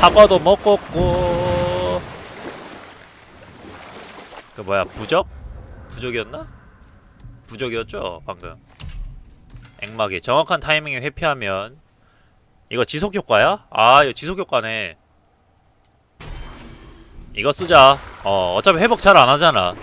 사과도 먹었고. 그 뭐야 부적? 부적이었나? 부적이었죠 방금. 액막이. 정확한 타이밍에 회피하면. 이거 지속 효과야? 아 이거 지속 효과네. 이거 쓰자. 어 어차피 회복 잘 안 하잖아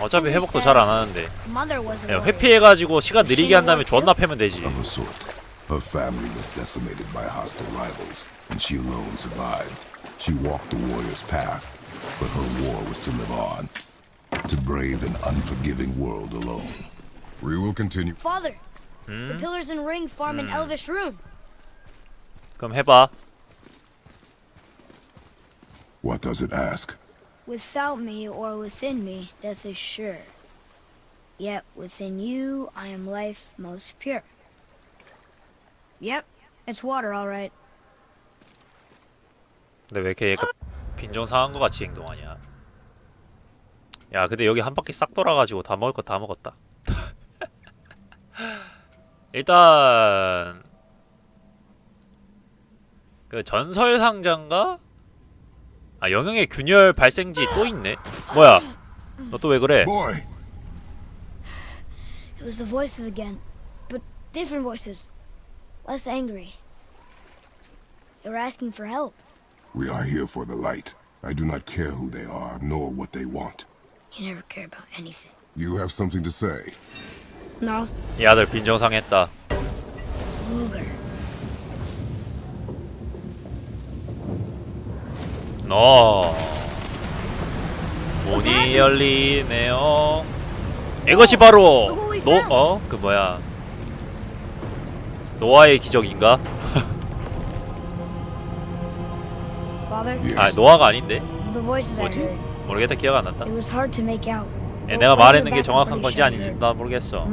어차피 회복도 잘 안 하는데 Mother wasn't 야, worried. 회피해가지고 시간 느리게 한 다음에 존나 패면 되지 Of a sort. Her family was decimated by hostile rivals, and she alone survived. She walked the warrior's path, but her war was to live on. To brave an unforgiving world alone. We will continue. Father, the pillars and ring form an elvish rune. 그럼 해봐 What does it ask? Without me or within me, death is sure. Yet within you, I am life most pure. Yep, it's water, all right. 근데 왜 이렇게 얘가 빈정 상한 거 같이 행동하냐 야 근데 여기 한 바퀴 싹 돌아가지고 다 먹을 거 다 먹었다 일단 그 전설 상자인가? 아 영영의 균열 발생지 또 있네 뭐야 너 또 왜 그래 It was the voices again, but different voices. Less angry. They were asking for help. We are here for the light. I do not care who they are, nor what they want. You never care about anything. You have something to say? No, 이 아들 빈정상했다 Luger. 너 문이 열리네요. 이것이 바로 노 어 그 뭐야 노아의 기적인가? 아 노아가 아닌데 뭐지? 모르겠다 기억 안 난다. 예, 내가 말했는 게 정확한 건지 아닌지 나 모르겠어.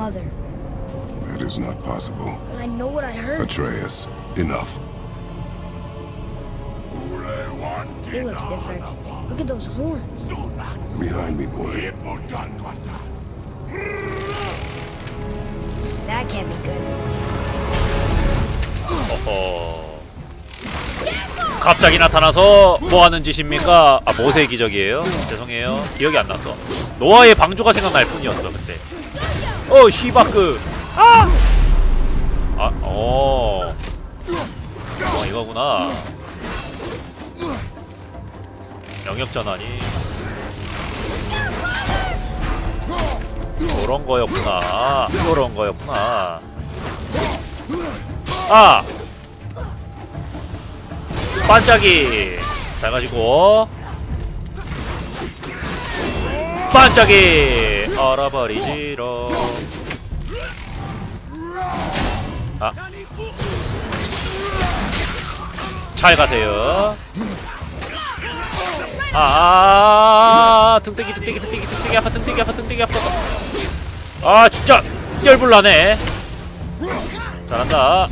That is not possible. I know what I heard. Atreus, enough. He looks different. Look at those horns. Behind me, boy. That can't be good. 어허. 갑자기 나타나서 뭐 하는 짓입니까? 아 모세 기적이에요? 죄송해요. 기억이 안 났어. 노아의 방주가 생각날 뿐이었어 그때. 어 시바크. 아. 아 어. 어 이거구나. 영역 전환이. 그런 거였구나. 그런 거였구나. 아! 반짝이! 잘 가지고 반짝이! 얼어버리지로 아. 잘 가세요. 아, 아, 등대기, 등대기, 등대기, 등대기 아파, 등대기 아파, 등대기 아파. 아, 진짜 열불나네. 잘한다.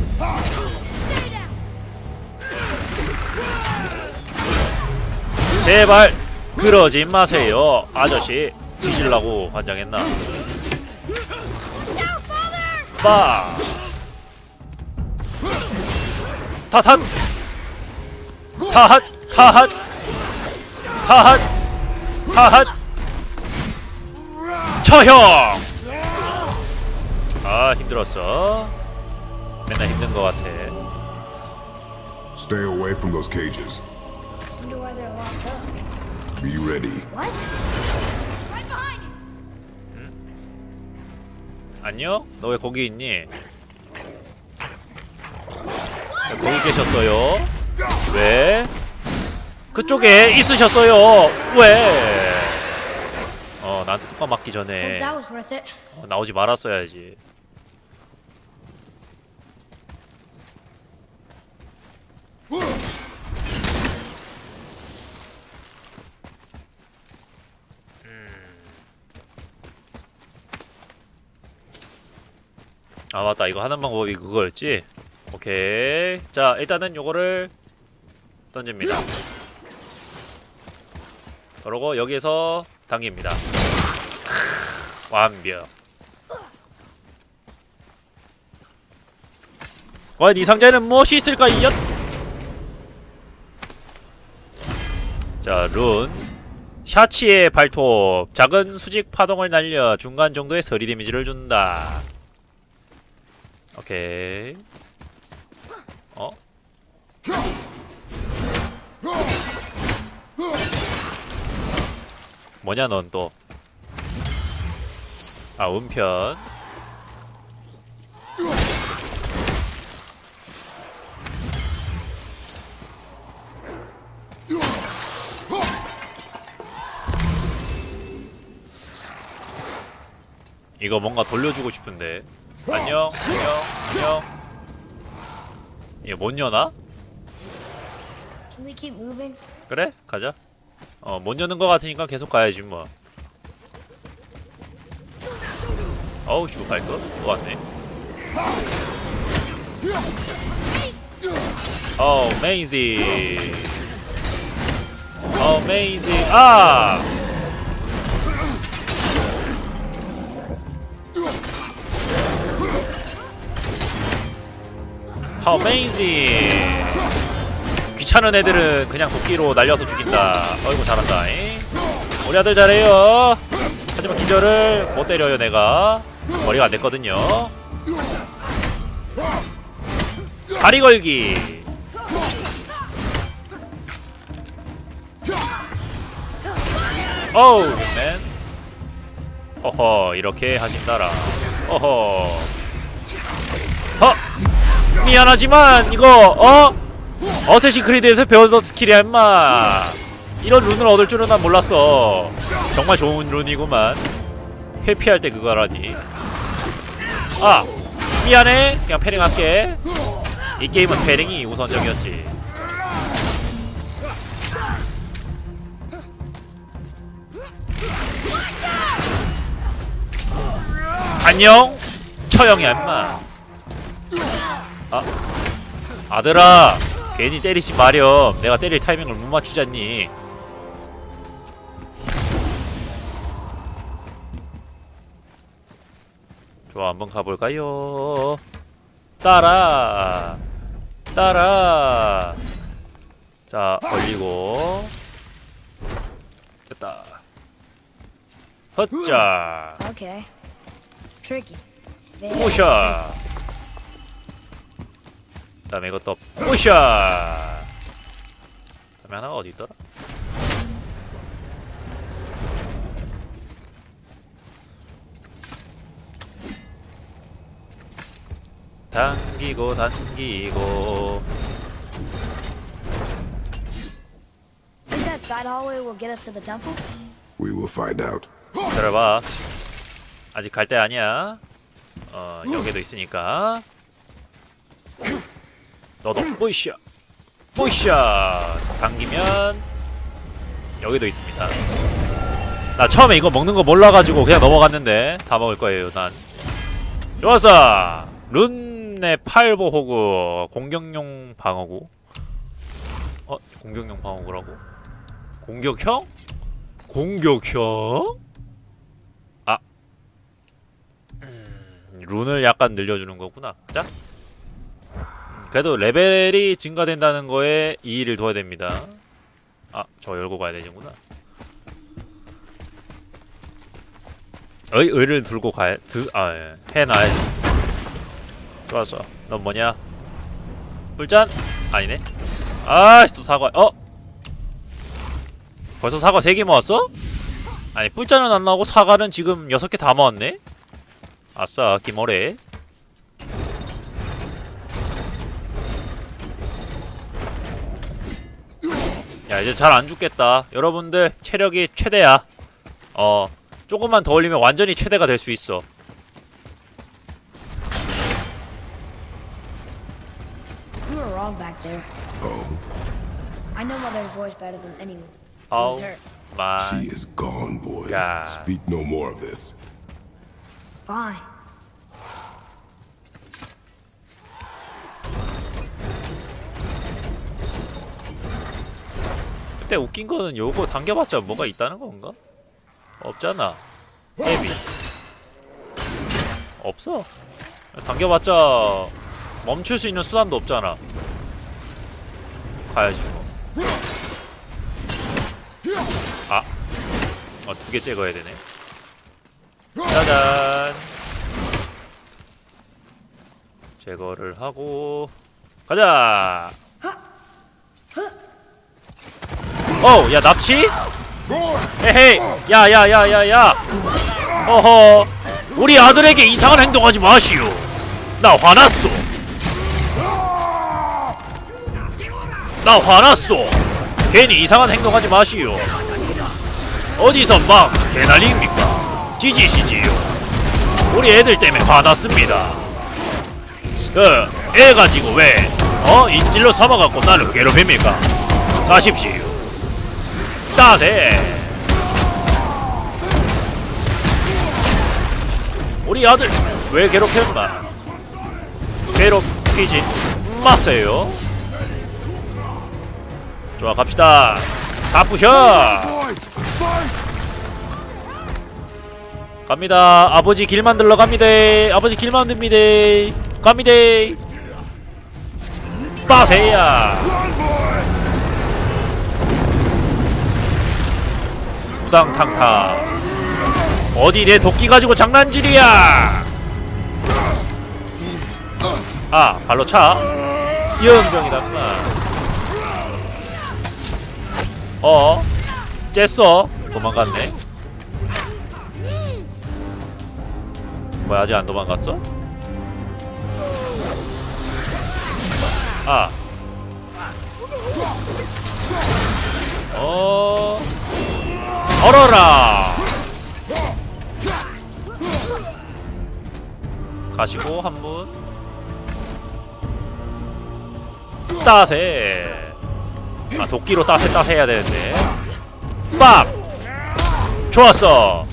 제발 그러지 마세요. 아저씨 뒤질라고 환장했나? 빠. 타탄. 타핫 타핫 타핫 타핫 처형. 아 힘들었어. 맨날 힘든 것 같아. Stay away from those cages. Wonder why they're locked up. Be ready. What? Right behind you. 안녕? 너 왜 거기 있니? 왜 거기 계셨어요? 왜? 그쪽에 있으셨어요. 왜? 어, 나한테 뚜껑 맞기 전에 it. 어, 나오지 말았어야지. 아 맞다 이거 하는 방법이 그거였지? 오케이 자 일단은 요거를 던집니다 그러고 여기에서 당깁니다 완벽. 과연 이 상자에는 무엇이 있을까요? 자, 룬. 샤치의 발톱. 작은 수직 파동을 날려 중간 정도의 서리 데미지를 준다. 오케이. 뭐냐 넌 또. 아, 은편. 이거 뭔가 돌려주고 싶은데. 안녕, 안녕, 안녕. 이거 못 여나? 그래? 가자. 어, 못 여는 거 같으니까 계속 가야지 뭐. 어우, 슈 갈거? 또 왔네. 어, 메이지. 어, 메이지. 아! 어메이징 귀찮은 애들은 그냥 도끼로 날려서 죽인다. 어이구 잘한다 잉? 우리 아들 잘해요. 하지만 기절을 못 때려요 내가. 머리가 안 됐거든요. 다리 걸기. 어우 맨. 허허 이렇게 하신다라. 허허. 허! 미안하지만 이거 어? 어쌔신 크리드에서 배웠던 스킬이야 임마. 이런 룬을 얻을 줄은 난 몰랐어. 정말 좋은 룬이구만. 회피할 때 그거라니. 아 미안해. 그냥 패링할게. 이 게임은 패링이 우선적이었지. 안녕. 처형이야 임마. 아 아들아 괜히 때리지 마렴. 내가 때릴 타이밍을 못 맞추잖니. 좋아 한번 가볼까요? 따라 따라. 자 걸리고. 됐다. 헛자. Okay. Tricky. Very 포샷 그 다음에 이것도 포샷 그다음에 하나가 어디 있더라? 당기고 당기고 Think that side hallway will get us to the temple? We will find out. 들어봐 아직 갈 때 아니야 어 여기도 있으니까 너도 뿌이샤 뿌이샤 당기면 여기도 있습니다 나 처음에 이거 먹는 거 몰라가지고 그냥 넘어갔는데 다 먹을 거예요 난 좋았어 룬의 팔보 호구 공격용 방어구 어? 공격용 방어구라고? 공격형? 공격형? 룬을 약간 늘려주는 거구나. 자. 그래도 레벨이 증가된다는 거에 이의를 둬야 됩니다. 아, 저 열고 가야 되는구나. 어이, 의를 들고 가야, 드, 아, 예. 해놔야지. 좋았어. 넌 뭐냐? 꿀짠? 아니네. 아, 또 사과, 어? 벌써 사과 3개 모았어? 아니, 꿀짠은 안 나오고 사과는 지금 6개 다 모았네? 아싸 김어래 야 이제 잘 안 죽겠다 여러분들 체력이 최대야 어 조금만 더 올리면 완전히 최대가 될 수 있어. Oh. 아우? 마이 she is gone, boy. God. Speak no more of this. Fine. 그때 웃긴 거는 요거 당겨봤자 뭐가 있다는 건가? 없잖아 헤비 없어. 당겨봤자 멈출 수 있는 수단도 없잖아. 가야지 뭐. 아, 어, 두개 찍어야 되네. 짜잔. 제거를 하고 가자. 어, 야 납치? 에헤이, 야야야야야. 어허, 우리 아들에게 이상한 행동하지 마시오. 나 화났어. 나 화났어. 괜히 이상한 행동하지 마시오. 어디서 막 개난리입니까? 찌지시지요. 우리 애들 때문에 화났습니다. 그, 애 가지고 왜, 어? 인질로 삼아갖고 나를 괴롭힙니까? 가십시오. 따세. 우리 아들 왜 괴롭혔나? 괴롭히지 마세요. 좋아 갑시다. 다 부셔. 갑니다. 아버지 길 만들러 갑니다. 아버지 길 만듭니다. 갑니다. 빠세야. 수당탕탕. 어디 내 도끼 가지고 장난질이야? 아 발로 차. 이영병이다. 어? 쬐어? 도망갔네. 뭐야 아직 안 도망갔어? 아. 어. 얼어라. 가시고 한 분. 따세. 아 도끼로 따세 따세 해야 되는데. 빡. 좋았어.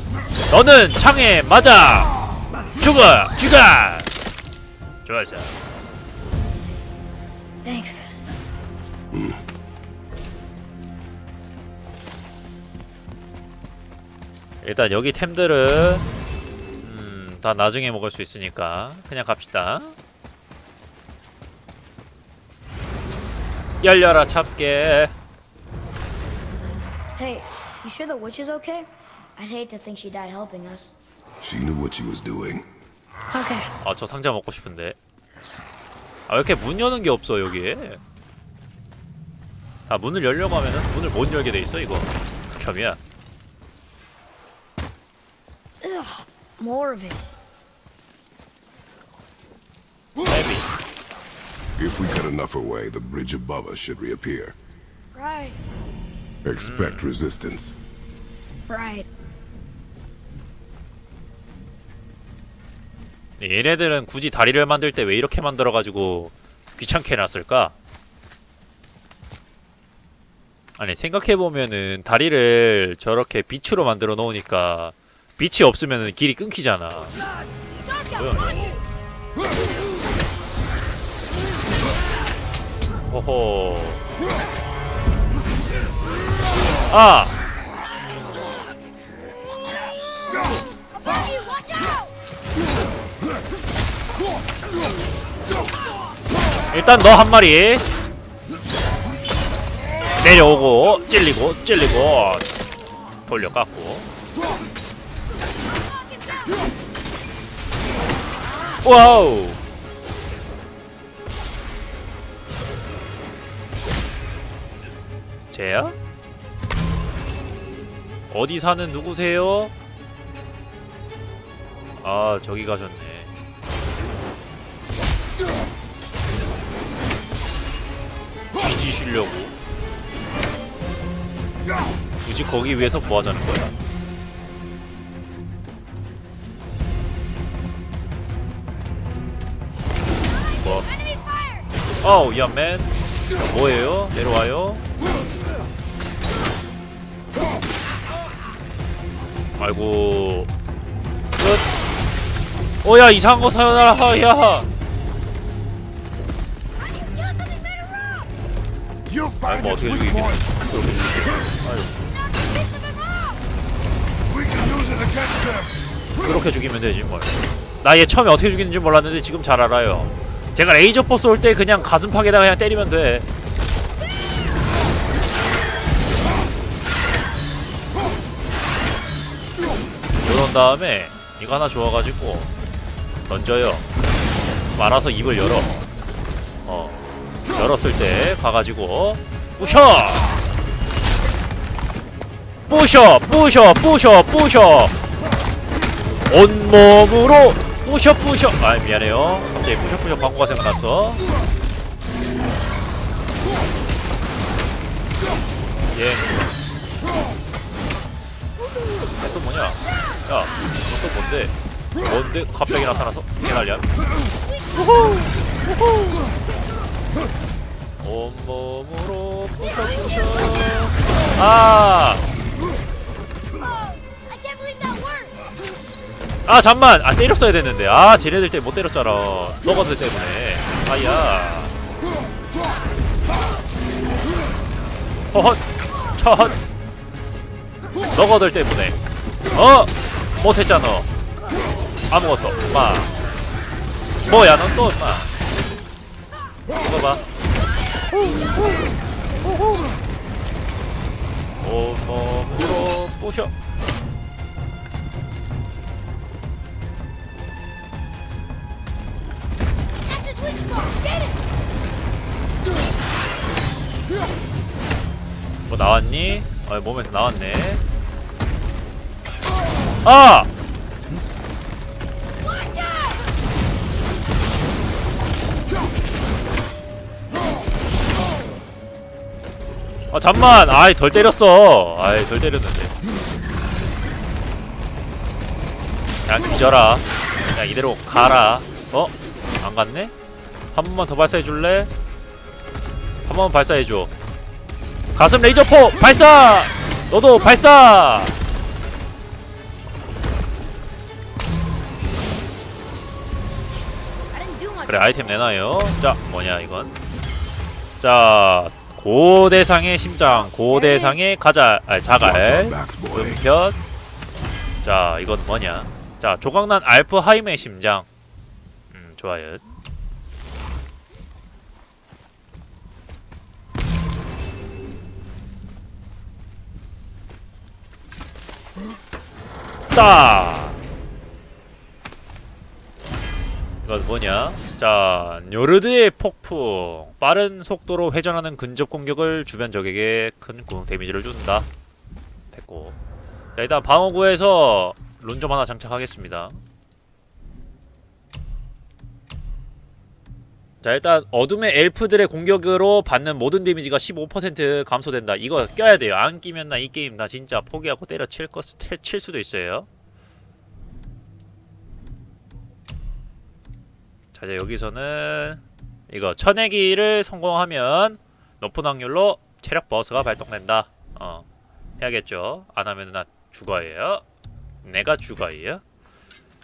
너는 창에 맞아. 죽어, 죽어. 좋았어. 일단 여기 템들은 음, 다 나중에 먹을 수 있으니까 그냥 갑시다. 열려라 잡게. Hey, you sure the witch is okay? I'd hate to think she died helping us. She knew what she was doing. Okay. 아 저 상자 먹고 싶은데. 아 왜 이렇게 문 여는 게 없어 여기에? 아 문을 열려고 하면은 문을 못 열게 돼 있어 이거. 극혐이야. More of it. 헤비. If we cut enough away, the bridge above us should reappear. Right. Expect resistance. Right. 얘네들은 굳이 다리를 만들 때 왜 이렇게 만들어가지고 귀찮게 해놨을까? 아니 생각해보면은 다리를 저렇게 빛으로 만들어 놓으니까 빛이 없으면은 길이 끊기잖아. 뭐야? 호호 아! 일단 너 한 마리. 내려오고 찔리고 찔리고 돌려 깎고 와우 쟤야? 어디 사는 누구세요? 아 저기 가셨네 뒤지시려고 굳이 거기 위해서 뭐 하자는 거야? 어우 야맨 뭐예요? 내려와요? 아이고 끝 어야 이상한 거 사요나라 야 아니 뭐 어떻게 죽이긴. 그렇게 죽이면 되지 뭘. 나 얘 처음에 어떻게 죽이는지 몰랐는데 지금 잘 알아요 제가 레이저 포쏠때 그냥 가슴팍에다가 그냥 때리면 돼. 이런 다음에 이거 하나 주워가지고 던져요. 말아서 입을 열어. 어 열었을 때 가가지고 부셔! 부셔 부셔 부셔 부셔! 온몸으로 부셔 부셔! 아 미안해요 갑자기 부셔 광고가 생각났어. 예. 얘또 뭐냐? 야 너또 뭔데? 뭔데? 갑자기 나타나서? 개난리야 온몸으로 부셔 부셔. 아 아 잠만. 아 때렸어야 됐는데. 아 쟤네들 때문에 못 때렸잖아. 너거들 때문에. 아야. 허헛. 처헛. 너거들 때문에. 어? 못했잖아. 아무것도 마 뭐야 넌또 마 이거 봐. 온몸으로 부셔 뭐 나왔니? 어 몸에서 나왔네. 아! 아 잠만! 아이 덜 때렸어. 아이 덜 때렸는데. 그냥 뒤져라. 그냥 이대로 가라. 어? 안 갔네? 한 번만 더 발사해 줄래? 한 번만 발사해 줘. 가슴 레이저포 발사! 너도 발사! 그래 아이템 내놔요 자 뭐냐 이건 자 고대상의 심장 고대상의 가자 아 자갈. 음켰 자 이건 뭐냐 자 조각난 알프 하임의 심장 음 좋아요 따 이건 뭐냐? 자, 요르드의 폭풍. 빠른 속도로 회전하는 근접 공격을 주변 적에게 큰 구- 데미지를 준다. 됐고. 자, 일단 방어구에서 론좀 하나 장착하겠습니다. 자, 일단 어둠의 엘프들의 공격으로 받는 모든 데미지가 15% 감소된다. 이거 껴야 돼요. 안 끼면 나 이 게임 나 진짜 포기하고 때려칠 것, 칠 수도 있어요. 자 이제 여기서는 이거 쳐내기를 성공하면 높은 확률로 체력 버스가 발동된다 어 해야겠죠 안하면 나 죽어예요 내가 죽어예요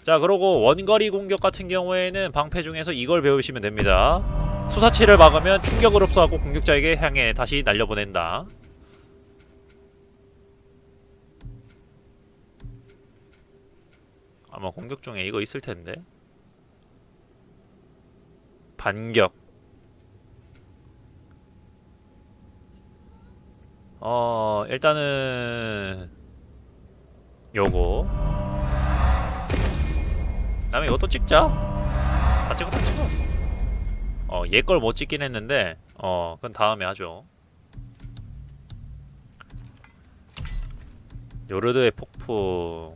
자 그러고 원거리 공격 같은 경우에는 방패 중에서 이걸 배우시면 됩니다. 투사체를 막으면 충격을 흡수하고 공격자에게 향해 다시 날려보낸다. 아마 공격 중에 이거 있을 텐데. 반격. 어 일단은 요거 다음에 이것도 찍자. 다 찍어 다 찍어. 어 얘 걸 못 찍긴 했는데 어 그건 다음에 하죠. 요르드의 폭풍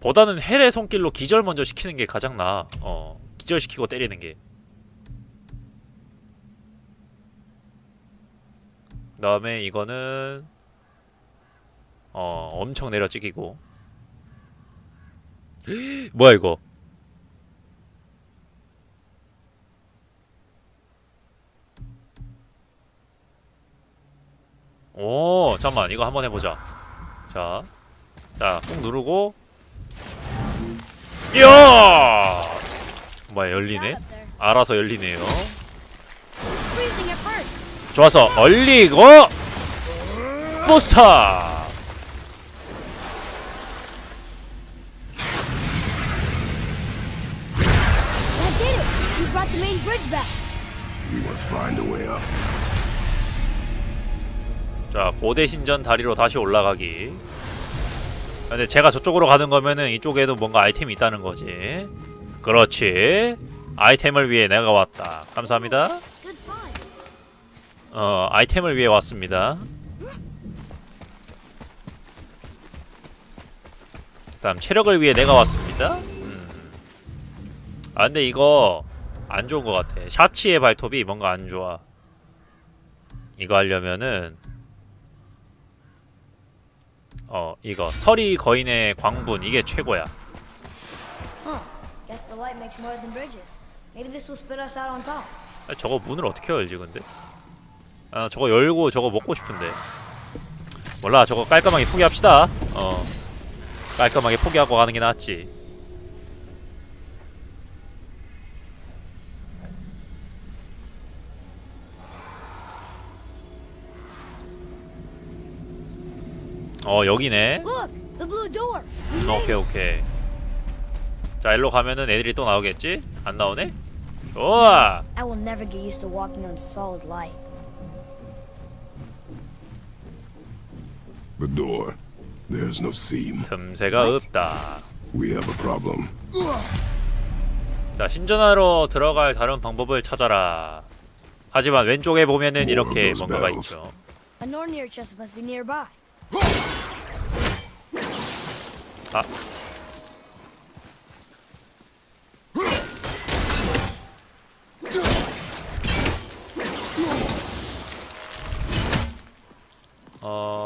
보다는 헬의 손길로 기절 먼저 시키는 게 가장 나아. 어 기절시키고 때리는 게. 그다음에 이거는 어 엄청 내려 찍이고 뭐야 이거? 오 잠만 이거 한번 해보자. 자자꾹 누르고. 이야! 뭐야 열리네. 알아서 열리네요. 좋아서 얼리고 부스터 Must find a way up. 자 고대 신전 다리로 다시 올라가기 근데 제가 저쪽으로 가는 거면은 이쪽에도 뭔가 아이템이 있다는 거지 그렇지 아이템을 위해 내가 왔다 감사합니다. 어 아이템을 위해 왔습니다 다음 체력을 위해 내가 왔습니다 음. 아 근데 이거 안 좋은 것 같아. 샤치의 발톱이 뭔가 안 좋아. 이거 하려면은 어 이거. 서리 거인의 광분. 이게 최고야. 아, 저거 문을 어떻게 열지 근데? 아 저거 열고 저거 먹고 싶은데. 몰라. 저거 깔끔하게 포기합시다. 어. 깔끔하게 포기하고 가는 게 낫지 어 여기네 door. 음, 오케이 오케이 자 일로 가면은 애들이 또 나오겠지? 안 나오네? 좋아. The door. There's no seam. 틈새가 없다 We have a problem. 자 신전하러 들어갈 다른 방법을 찾아라 하지만 왼쪽에 보면은 이렇게 뭔가가 bells. 있죠 A Nornir chest must be nearby. 아. 어...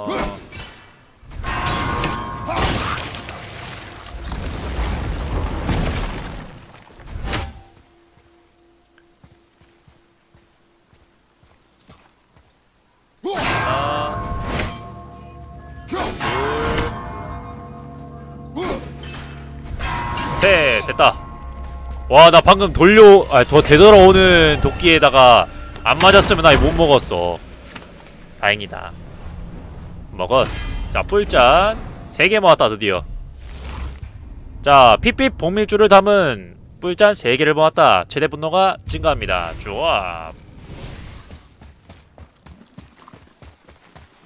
와 나 방금 돌려 아 더 되돌아오는 도끼에다가 안 맞았으면 나 못 먹었어. 다행이다. 먹었어. 자 뿔짠 3개 모았다 드디어. 자 핏빛 복밀주를 담은 뿔짠 3개를 모았다. 최대 분노가 증가합니다. 좋아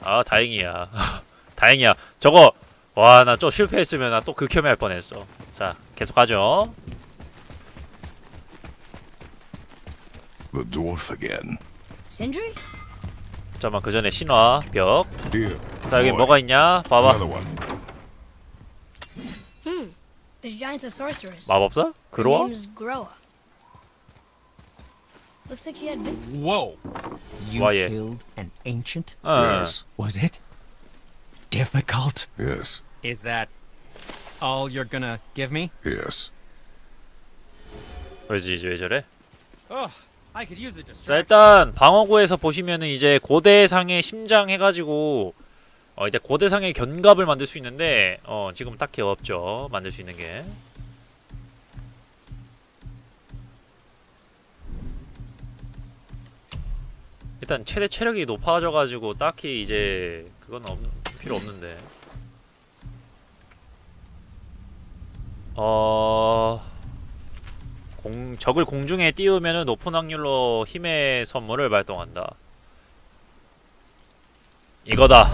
아 다행이야. 다행이야. 저거 와 나 좀 실패했으면 나 또 극혐할 뻔했어. 자 계속 가죠 The dwarf again. Sindri? 잠깐만 그 전에 신화 벽. Here. 자 여기 boy. 뭐가 있냐? 봐봐. Another one. Hmm. This giant's a sorceress. 마법사? Her 그로어? name's Groa. Looks like she had big. Whoa! You Why, yeah. killed an ancient? 어. Yes. Was it difficult? Yes. Is that all you're gonna give me? Yes. 왜지 왜 저래? Oh, 자. 일단 방어구에서 보시면은 이제 고대상의 심장 해가지고 어 이제 고대상의 견갑을 만들 수 있는데 어 지금 딱히 없죠 만들 수 있는 게. 일단 최대 체력이 높아져가지고 딱히 이제 그건 없, 필요 없는데. 어. 공, 적을 공중에 띄우면 높은 확률로 힘의 선물을 발동한다. 이거다.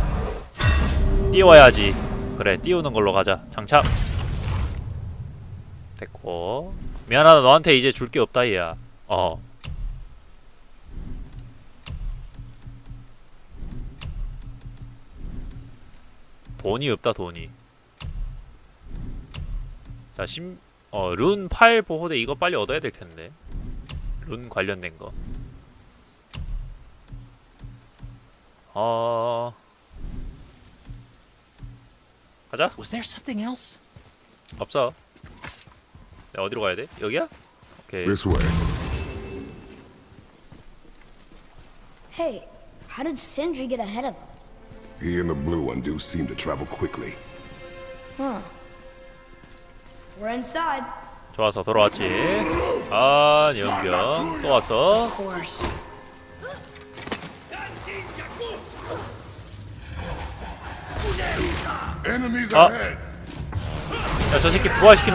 띄워야지. 그래, 띄우는 걸로 가자. 장착. 됐고. 미안하다, 너한테 이제 줄 게 없다, 얘야. 어. 돈이 없다, 돈이. 자, 심, 어, 룬 8 보호대 이거 빨리 얻어야 될 텐데. 룬 관련된 거. 어. 가자. Was there something else? 없어. 네, 어디로 가야 돼? 여기야? 오케이. This way. Hey, how did Sindri get ahead of us? He and the blue one do seem to travel quickly. Huh. We're inside. 좋아서 돌아왔지. 아, 연병. 또 왔어. Ah. ahead! 야, 저 새끼 부활시키는